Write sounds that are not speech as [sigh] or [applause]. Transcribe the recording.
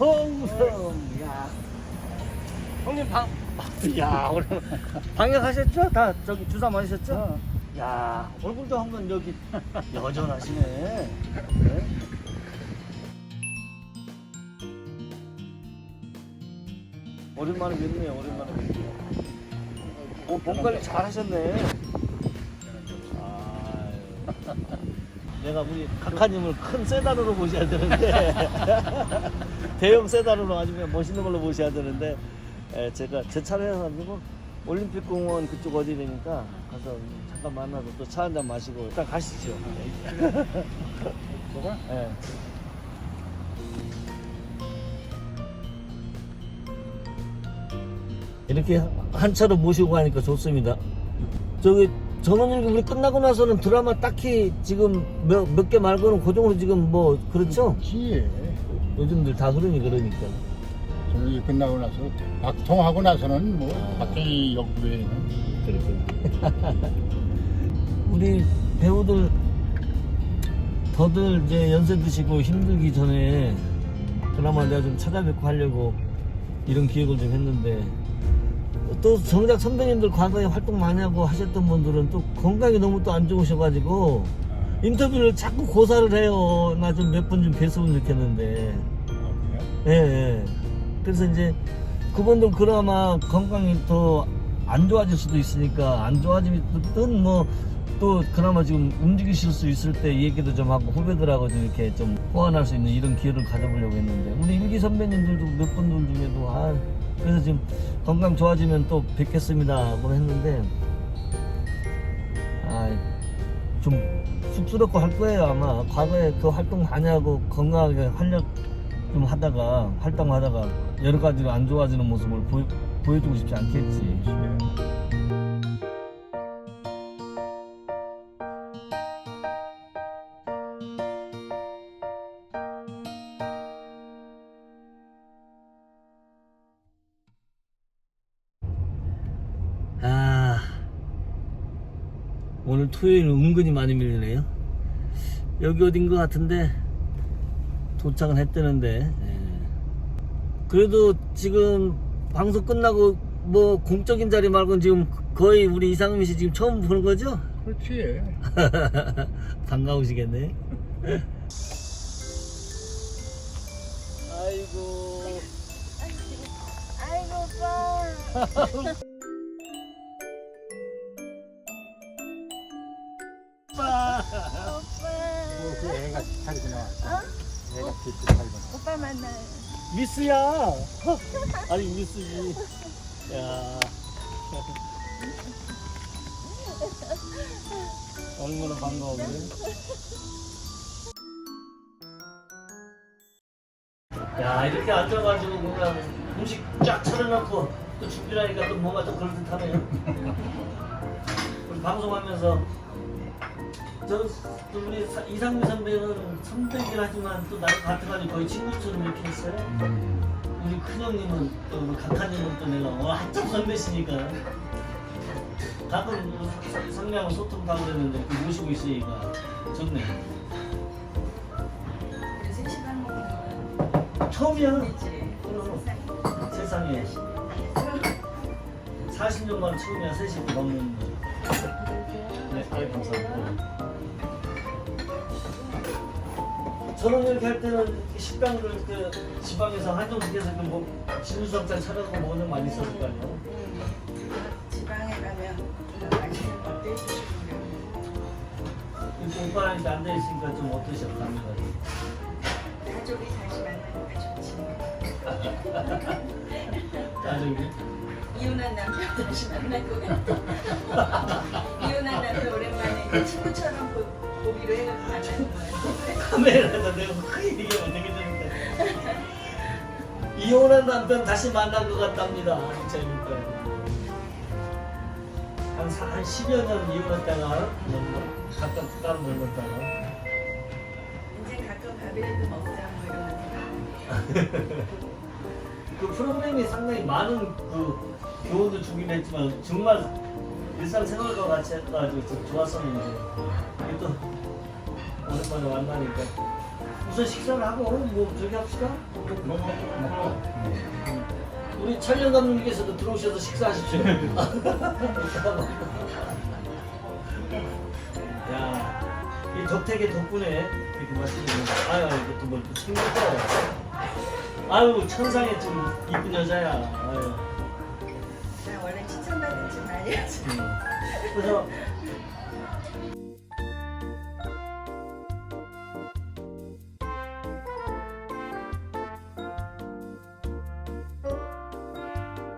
홍성. 야. 형님 방. [laughs] 야 오늘 방역하셨죠? 다 저기 주사 맞으셨죠? 어. 야 얼굴도 한 번 여기 [laughs] 여전하시네. 네? 오랜만에 뵙네요. 오랜만에 뵙네요. 오, 몸 관리 잘 하셨네. 내가 우리 각하님을 큰 세단으로 모셔야 되는데 [laughs] 대형 세단으로 아니면 멋있는 걸로 모셔야 되는데 에, 제가 제 차례여가지고 올림픽공원 그쪽 어디니까 가서 잠깐 만나서 또 차 한잔 마시고 일단 가시죠. 뭐가? 예. 이렇게 한 차로 모시고 가니까 좋습니다. 저기 전원일기 우리 끝나고 나서는 드라마 딱히 지금 몇몇개 말고는 고정으로 지금 뭐 그렇죠? 지 요즘들 다 그러니 그러니까. 저기 끝나고 나서 박통하고 나서는 뭐 박정희 역 외에는 그렇군. 우리 배우들 더들 이제 연세 드시고 힘들기 전에 드라마 내가 좀 찾아뵙고 하려고 이런 기획을 좀 했는데 또 정작 선배님들 과거에 활동 많이 하고 하셨던 분들은 또 건강이 너무 또 안 좋으셔가지고 인터뷰를 자꾸 고사를 해요. 나 좀 몇 번 좀 뵀으면 좋겠는데. 아, 예, 예. 그래서 이제 그분들 그나마 건강이 더 안 좋아질 수도 있으니까 안 좋아지든 뭐또 그나마 지금 움직이실 수 있을 때 얘기도 좀 하고 후배들하고 좀 이렇게 좀 호환할 수 있는 이런 기회를 가져보려고 했는데 우리 일기 선배님들도 몇 분들 중에도 아 그래서 지금 건강 좋아지면 또 뵙겠습니다. 하고 했는데 아좀 쑥스럽고 할 거예요 아마. 과거에 그 활동 많이 하고 건강하게 활력 좀 하다가 활동하다가 여러 가지로 안 좋아지는 모습을 보여, 보여주고 싶지 않겠지. 오늘 토요일 은근히 많이 밀리네요. 여기 어딘 것 같은데 도착은 했다는데 예. 그래도 지금 방송 끝나고 뭐 공적인 자리 말고는 지금 거의 우리 이상민 씨 지금 처음 보는 거죠? 그렇지. [laughs] 반가우시겠네. 아이고. 아이고 오빠. [laughs] 그 오빠 애가 자리고 나왔어. 어? 뒤집 자리고 나왔어. 오빠 만나요 미스야. [laughs] 아니 미스지. 야. [laughs] 얼마나 반가워 그래. 야 이렇게 앉아가지고 뭔가 음식 쫙 차려놓고 또 준비하니까 또 뭔가 좀 그럴듯하네요. 우리 방송하면서 저, 또 우리 사- 이상민 선배는 선배이긴 하지만 또 나이 같아가지고 거의 친구처럼 이렇게 있어요. 우리 큰형님은 또 우리 각하님은 또 내가 어, 한참 선배시니까 가끔 뭐 성- 성량은 소통하고 그랬는데 그 모시고 있으니까 좋네. 요새 시간 먹는 거 처음이야. 그럼 세상에 40년 만에 처음이야 셋이 먹는 거. 네, 아유 감사합니다. 저는 이렇게 할 때는 식당을 그 지방에서 한정식에서 그뭐 진수성찬 차려서 먹는 거 많이 있었을 거 아니에요. 지방에 가면 맛있는 것도 해주시고 오빠랑 이렇게 앉아 있으니까 좀 어떠셨답니까? 가족이 다시 만나니까 좋지 나중에 이혼한 남편 다시 만날 것 같아 [laughs] 이혼한 남편 오랜만에 친구처럼 보, 보기로 거야 [laughs] 카메라에다 내가 뭐 크게 얘기하면 되게 되는데. 이혼한 남편 다시 만난 것 같답니다. 재밌다. 한, 사- 한 10여 년 이혼했다가 뭐 각각 따로 놀았다가. 이제 가끔 밥이라도 먹자 뭐 이러면서. [laughs] 그 프로그램이 상당히 많은 그 교훈도 주긴 했지만 정말 일상생활과 같이 해가지고 좀 좋았었는데 이게 또 오랜만에 만나니까 우선 식사를 하고 뭐 저기 합시다 우리 촬영 감독님께서도 들어오셔서 식사하십시오. [laughs] 야, 이 덕택의 덕분에 이렇게 맛있는 아유, 이것도 뭘또 챙겼어. 아유, 천상에 좀 이쁜 여자야. 아유. 나 원래 칭찬받